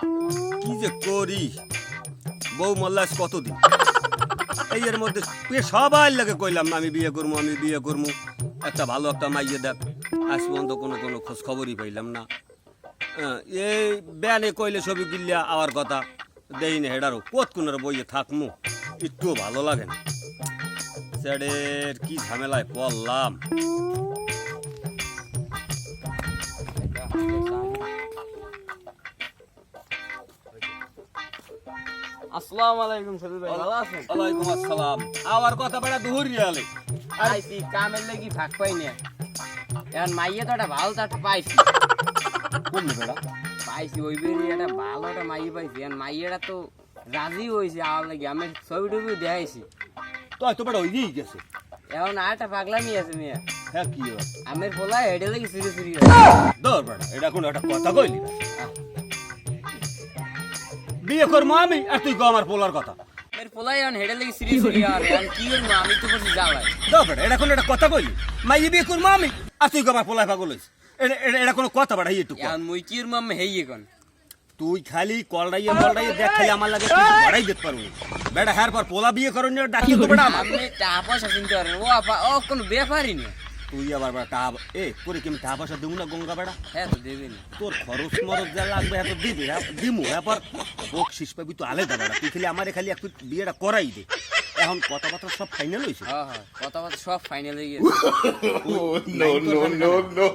কি যে করি? বউ মল্লাস কতদিন? এই এর মধ্যে সবাই লাগে কইলাম আমি বিয়ে করব আমি বিয়ে করব একটা ভালো একটা মাইয়ে দেখ। আজ পর্যন্ত কোনো কোনো খোঁজ খবরই পাইলাম না। এই ব্যানে কইলে ছবি গিল্লিয়া আওয়ার কথা। দেই না হেডারও, কত কোনের বইয়ে থাকমু? একটু ভালো লাগে না। স্যারের কি ঝামেলায় পড়লাম? আসসালামু আলাইকুম সবির ভাই ভালো আছেন? ওয়ালাইকুম আসসালাম। আওয়ার কথা বেড়া দুহুর রিয়ালে। আইসি কামের লাগি ভাগ পাই না। এখন মাইয়ে তো একটা ভালো তো পাইছি। কোন বেড়া পাইছি ওই বেরি একটা ভালো একটা মাইয়ে পাইছি। এখন মাইয়েটা তো রাজি হয়েছে আমার লাগি আমি ছবি টবি দেখাইছি। তো তো বেড়া ওই দিয়েই গেছে। এখন আর একটা পাগলামি আছে মেয়ে। হ্যাঁ কি? আমের ফোলা হেডে লাগি সিরি সিরি দর বেড়া এটা কোনো একটা কথা কইলি না। বিয়ে করব আমি আর তুই গো আমার পোলার কথা। হেডে লাগি আর কি আমি তো বসে বেড়া এটা কোনো একটা কথা কইলি? মাইয়ে বিয়ে করব আমি আর তুই গো আমার পোলায় পাগল হইস? এটা এটা- এটা কোনো কথা বেড়া এইটুকু এখন মুই কি করব আমি হেই এখন। তুই খালি কলডাইয়ে মলডাইয়ে দেখ খালি আমার লাগে তুই বড়াই দিতে পারবি বেড়া হ্যার পর পোলা বিয়ে করুন ডাকি তো বেড়া আমি টাকা পয়সা ও আপা ও কোনো ব্যাপারই না তুই আবার বেড়া টাকা এ করে কি আমি টাকা পয়সা দেবো না গঙ্গা বেড়া? হ্যাঁ তো দেবেন তোর খরচ মরচ যা লাগবে এত দিবি হ্যাঁ দিমু এরপর ওক শিস পাবি তো আলাদা বেড়া। তুই খালি আমারে খালি একটু বিয়েটা করাই দে। এখন কথাবার্তা সব ফাইনাল হয়েছে? হ্যাঁ হ্যাঁ কথা কথা সব ফাইনাল হয়ে গেছে। No, no. নাইন গান না,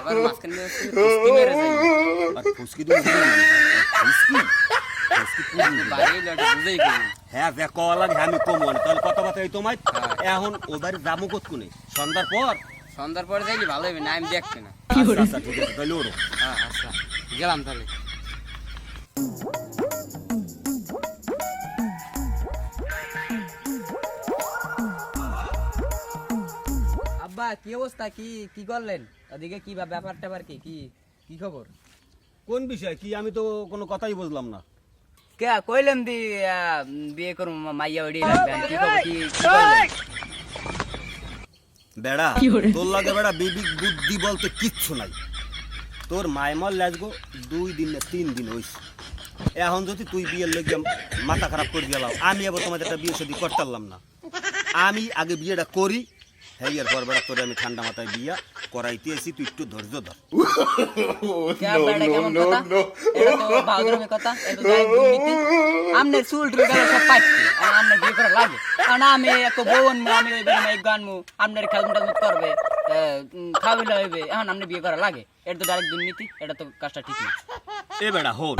এবার মাঝখানে কুস্তি মেরে যাই। আর ফুসকি দিবি ফুসকি ফুসকি পুরি বাইরে একটা বুঝেই গেলেন। হ্যাঁ যে কওয়া লাগে হ্যাঁ আমি না তাহলে তোমায় হ্যাঁ। এখন ওদের যাব সন্ধ্যার পর? সন্ধ্যার পরে যাইলে ভালো হবে না আমি দেখছি না। আচ্ছা আচ্ছা ঠিক আছে তাহলে ওরো হ্যাঁ আচ্ছা গেলাম তাহলে। আব্বা কি অবস্থা? কি কি করলেন? ওদিকে কি বা- ব্যাপার ট্যাপার কি? কি কি খবর? কোন বিষয়? কি আমি তো কোনো কথাই বুঝলাম না। কে কইলেন দি বিয়ে করুম মাইয়া ওইডি লাগবে কি কি কি বেড়া তোর লাগে বেড়া বিবিক বুদ্ধি বলতে কিচ্ছু নাই। তোর মায়মল লাগবো দুই দিন না তিন দিন হইস এখন যদি তুই বিয়ের লেগে মাথা খারাপ করে গেলাম আমি আবার তোমাদের একটা বিয়ে শাদী করতে পারলাম না। আমি আগে বিয়েটা করি হ্যাঁ পর বেড়া তোরে আমি ঠান্ডা মাথায় বিয়া করাইতে এসি তুই একটু ধৈর্য ধর। আমনে চুল টুল গেলে সব পাইছি, আর আমনে বিয়ে করা লাগে। কারণ আমি এক বউ আনব, আমি ওই এক আমনের খেলমুট টেলমুট করবে, খাওয়াইলে হইবে, এখন আমনে বিয়ে করা লাগে। এটা তো ডাইরেক্ট দুর্নীতি, এটা তো কাজটা ঠিক না। এ বেড়া হোল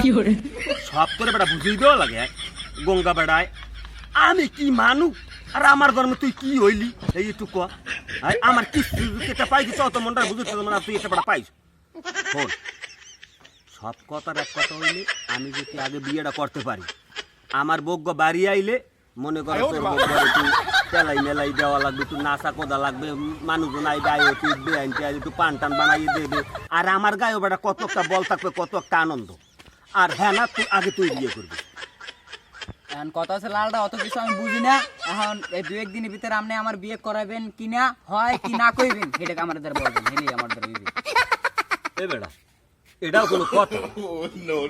সব তোরে বেড়া বুঝিয়ে দেওয়া লাগে হ্যাঁ? গঙ্গা বেড়ায় আমি কি মানু আর আমার ধর্ম তুই কি হইলি? এই একটু আমার কি এটা পাইছি তো মনটা বুঝতে মানে তুই এটা বেড়া পাইছ সব কথার এক কথা হইলে আমি যদি আগে বিয়েটা করতে পারি আমার বজ্ঞ বাড়ি আইলে মনে করে তোর একটু তেলাই মেলাই দেওয়া লাগবে একটু নাচা কোদা লাগবে মানুষজন আইবে আই একটু উঠবে আনতে আইলে একটু পান টান বানাইয়ে দেবে আর আমার গায়েও বেটা কত একটা বল থাকবে কত একটা আনন্দ। আর হ্যাঁ না তুই আগে তুই বিয়ে করবি। এখন কথা হচ্ছে লালটা অত কিছু আমি বুঝি না। এখন এই দু একদিনের ভিতরে আপনি আমার বিয়ে করাবেন কি না হয় কি না কইবেন এটাকে আমার দ্বারা বলবেন হেলি আমার দ্বারা এ বেড়া এটাও কোনো কথা।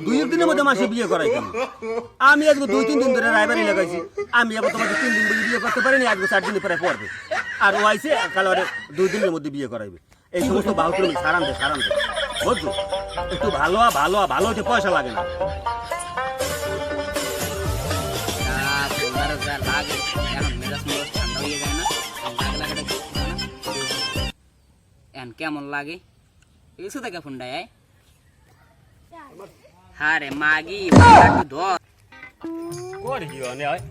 দুই দিনের মধ্যে মাসে বিয়ে করাই কেন? আমি আজকে দুই তিন দিন ধরে রায়বাড়ি লাগাইছি। আমি আবার তোমাকে তিন দিন বিয়ে করতে পারিনি আজকে চার দিন পরে পড়বে। আর ও আইসে কাল দুই দিনের মধ্যে বিয়ে করাইবে। এই সমস্ত বাহুত্র সারান দে সারান দে। বুঝছ? একটু ভালো ভালো ভালো হতে পয়সা লাগে না। ঠান্ডার যা লাগে, এখন মেজাজ মেজাজ ঠান্ডা হয়ে যায় না? লাগ লাগাটা কিছু না। এখন কেমন লাগে কিছু থেকে ফোনটা আয় হারে মাগি ফোনটা একটু ধর করে কি অনে হয়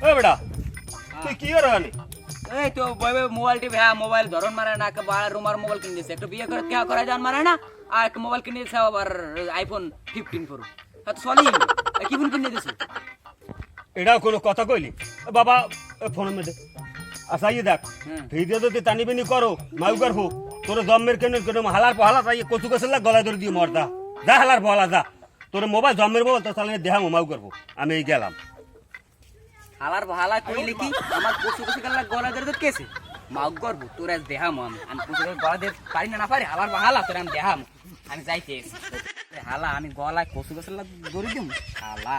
ও বেটা তুই কি করে আনে এই তো বই বই মোবাইল টিপে হ্যাঁ মোবাইল ধরন মারে না কে বাড়া রুমার মোবাইল কিনে দিয়েছে একটু বিয়ে করে কে করা যান মারে না আর একটা মোবাইল কিনে দিয়েছে আবার আইফোন ফিফটিন প্রো তো সলি কি ফোন কিনে দিয়েছে এটাও কোনো কথা কইলি? বাবা ফোন মেদে ইয়ে দেখ। ভিডিও যদি টানি বিনি করো মাউ করব তোর জম্মের কেন কেন হালার পহালা তাই কচু কাছে লাগ গলায় ধরে দিয়ে মরদা যা হালার পহালা যা। তোর মোবাইল জম্মের মোবাইল তো তাহলে দেহা মাউ করব আমি এই গেলাম। হালার ভালা কইলে কি? আমার পশু পশু কাল্লা গলা ধরে ধরে কেছে। মাগ করব তোর আজ দেহাম আমি। আমি পশু গলা ধরে পারি না না পারি। হালার ভালা তোর আমি দেহাম আমি যাইতে হালা আমি গলায় কচু লাগ গড়ি দিম। হালা।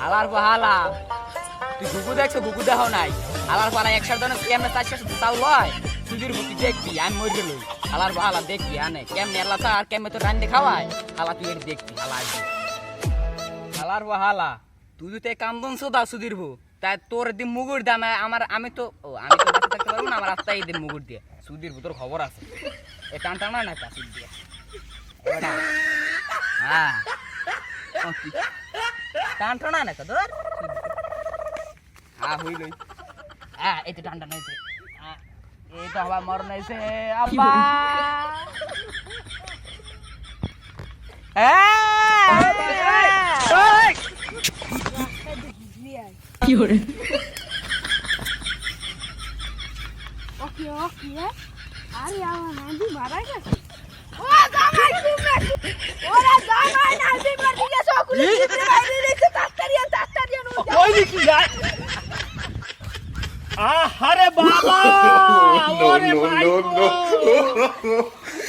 হালার তুই গুগু গুগু নাই। ধরে, কেমনে তাও লয়? দেখবি, আমি দেখবি, আনে। কেমনে কেমনে তো তুই দেখবি তুই যদি কান্দন সোদা সুধীর ভু তাই তোর দিন মুগুর দাম, আমার, আমি তো আমি তো থাকতে পারব না, আমার আত্মাই দিন মুগুর দিয়ে। সুধীর তোর খবর আছে। এ টান টানা না সুদ দিয়ে। হ্যাঁ। কি? টান টানা না তো হ্যাঁ হইলই হ্যাঁ এই তো টান টান হয়েছে। হ্যাঁ, এই তো আবার মরণ হয়েছে আব্বা। হ্যাঁ। ওকে ওকে আহারে বাবা ওরে ভাই।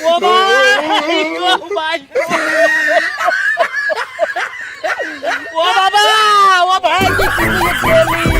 ও ভাই গো ভাই। ও বাবা ও ভাই কি